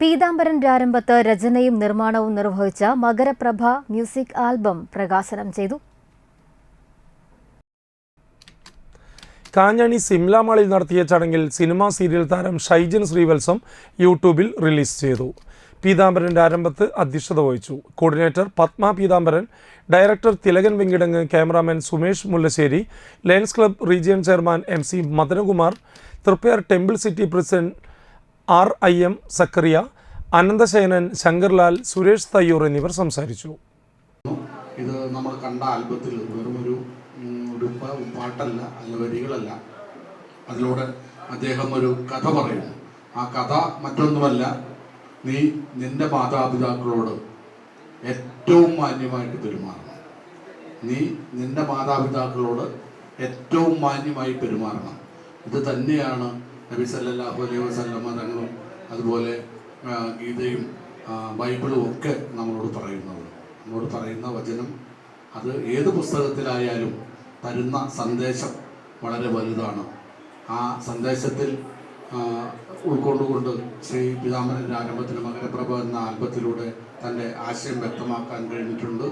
പീതാംബരൻ രാരംഭത്ത് രചനയും നിർമ്മാണവും നിർവഹിച്ച മകരപ്രഭ മ്യൂസിക് ആൽബം പ്രകാശനം ചെയ്തു. കാഞ്ഞണി സിംല മാളിൽ നടത്തിയ ചടങ്ങിൽ സിനിമാ സീരിയൽ താരം ഷൈജൻ ശ്രീവത്സം യൂട്യൂബിൽ റിലീസ് ചെയ്തു. പീതാംബരന്റെ ആരംഭത്ത് അധ്യക്ഷത വഹിച്ചു. Coordinator Padma Peethambaran director Thilakan Venkitangu cameraman Sumesh Mullassery lions club region chairman M C Madanakumar Triprayar temple city president R I M Zacharia Ananthasayanan Shankarlal Suresh Thaiyur എന്നിവർ സംസാരിച്ചു. ഇത് നമ്മൾ കണ്ട ആൽബത്തിൽ വെറുമൊരു പാട്ടല്ല അല്ല വരികളല്ല അതിലൂടെ അദ്ദേഹം ഒരു കഥ പറയുന്നു. ആ കഥ മറ്റൊന്നുമല്ല നീ നിന്റെ മാതാപിതാക്കളോട് ഏറ്റവും മാന്യമായിട്ട് പെരുമാറണം. നീ നിന്റെ മാതാപിതാക്കളോട് ഏറ്റവും മാന്യമായി പെരുമാറണം. ഇത് തന്നെയാണ് നബി സല്ലാഹു അലൈഹി വസല്ലമ തങ്ങളും അതുപോലെ ഗീതയും ബൈബിളും ഒക്കെ നമ്മളോട് പറയുന്നത് നമ്മളോട് പറയുന്ന വചനം അത് ഏത് പുസ്തകത്തിലായാലും തരുന്ന സന്ദേശം വളരെ വലുതാണ്. ആ സന്ദേശത്തിൽ ഉൾക്കൊണ്ടുകൊണ്ട് ശ്രീ പിതാമരന്റെ ആരംഭത്തിന് മകരപ്രഭ എന്ന ആൽബത്തിലൂടെ തന്റെ ആശയം വ്യക്തമാക്കാൻ കഴിഞ്ഞിട്ടുണ്ട്.